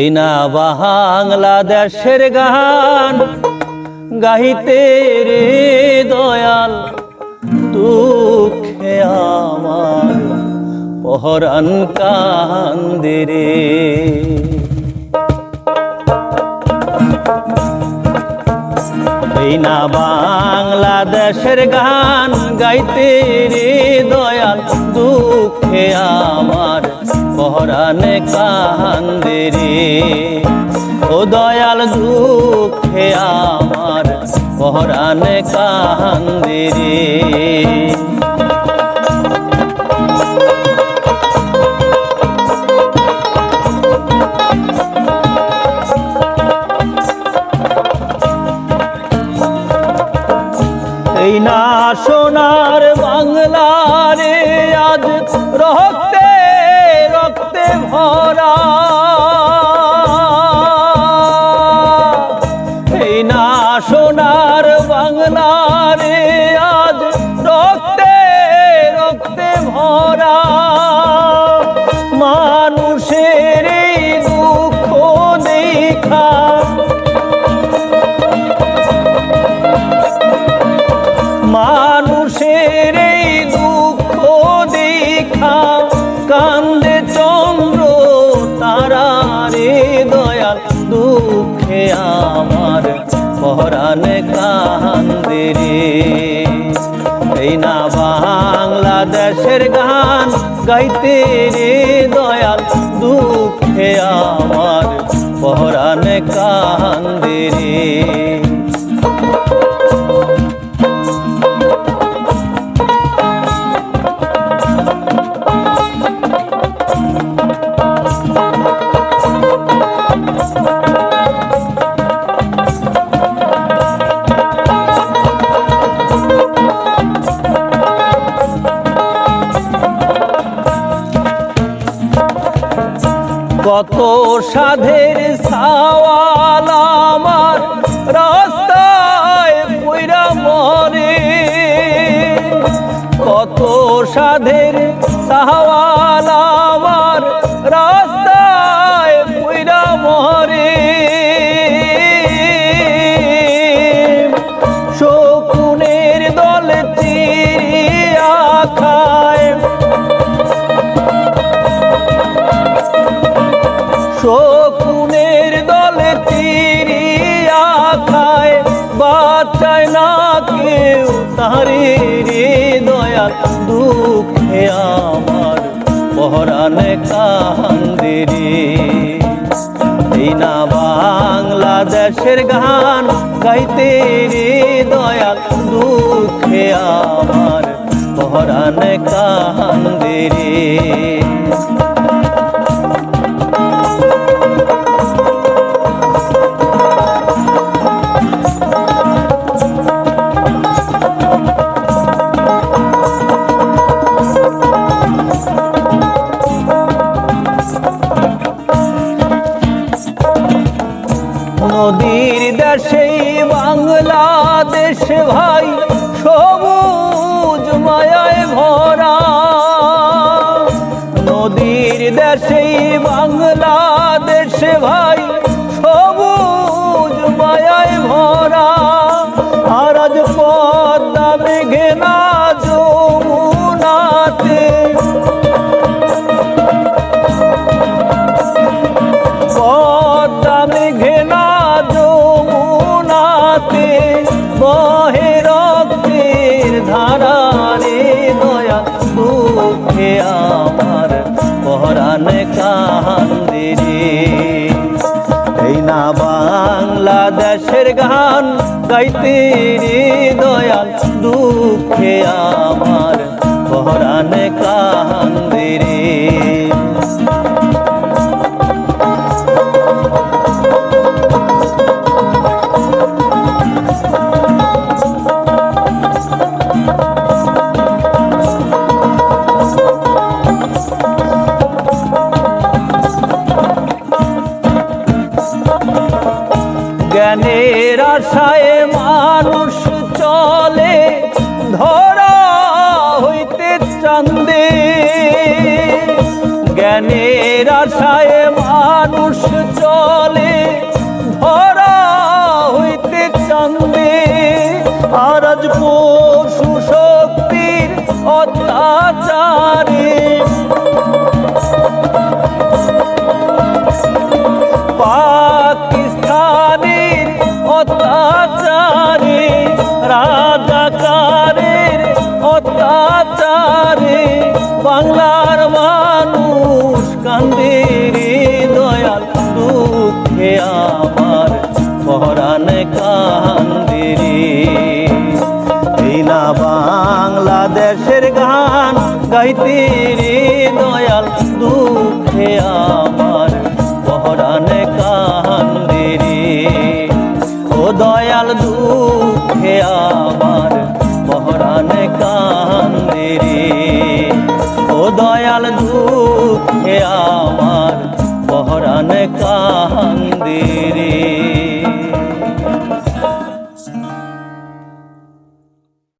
এই না বাংলাদেশের গান গাইতে রে দয়াল, দুঃখে আমার পহরান কান্দে রে। এই না বাংলাদেশের গান গাইতে রে দয়াল, দুঃখে আমার পহরানে কান্দে রে। ও দয়াল দুঃখে আমার পহরানে কান্দে রে। এই না সোনার আমার পরাণ কান্দে এই না বাংলাদেশের গান গাইতে রে দয়াল, দুঃখে আমার পরাণ কান্দে রে। কত সাধের সাওয়াল আমার রাস্তায় পুরা মরে। কত সাধের সাওয়াল বাচ্চায় না কেউ তারে রে দয়াল দুঃখে আমার। পহরানে কান্দে রে। এই না বাংলাদেশের গান গাইতে রে দয়াল দুঃখে আমার। পহরানে কান্দে বাংলাদেশ ভাই সবুজ বাংলাদেশের গান গাইতে দয়াল দুঃখে আমার পহরানে কান্দে জ্ঞানের আশায় মানুষ চলে, ধরা হইতে চন্দে। জ্ঞানের আশায় মানুষ চলে, ধরা হইতে চন্দে। আর আজ পশু শক্তির অত্যাচার আমার পরাণ কান্দিরি। দিনা বাংলাদেশের গান গাইতিরি দয়াল দুঃখে আ কান্দিরে